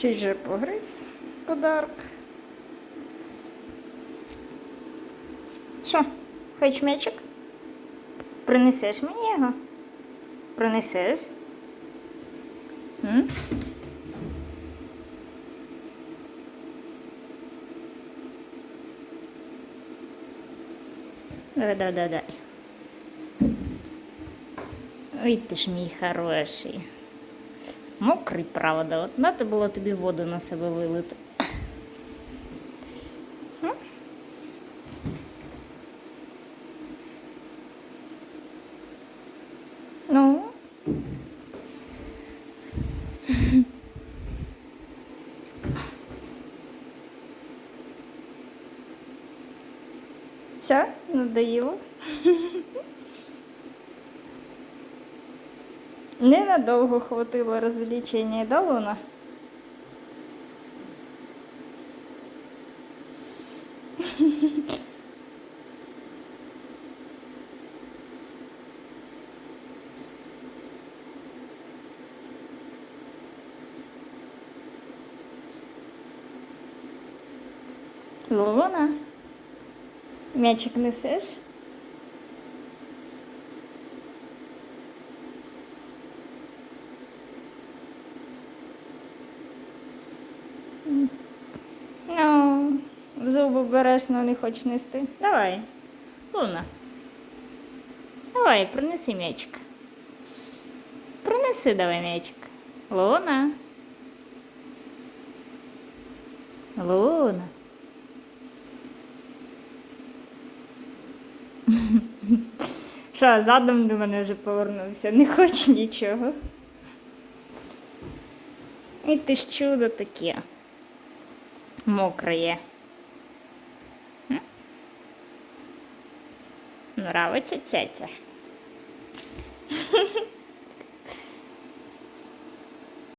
Чуть же погриз подарок. Що, хочеш м'ячик? Принесеш мені його? Принесеш? М? Давай, давай, давай. Ой, ти ж мій хороший. Мокрий, правда, от надо було тобі воду на себе вилити. Ну. Все, надоело. Ненадовго хватило розвлечення, да, Луна? Луна, м'ячик несеш? Ну, зуби береш, но не хочеш нести. Давай, Луна. Давай, принеси м'ячик. Принеси давай м'ячик. Луна. Луна. Що, задом до мене вже повернувся, не хоче нічого. І ти ж чудо таке. Мокре. Нравиться цяця.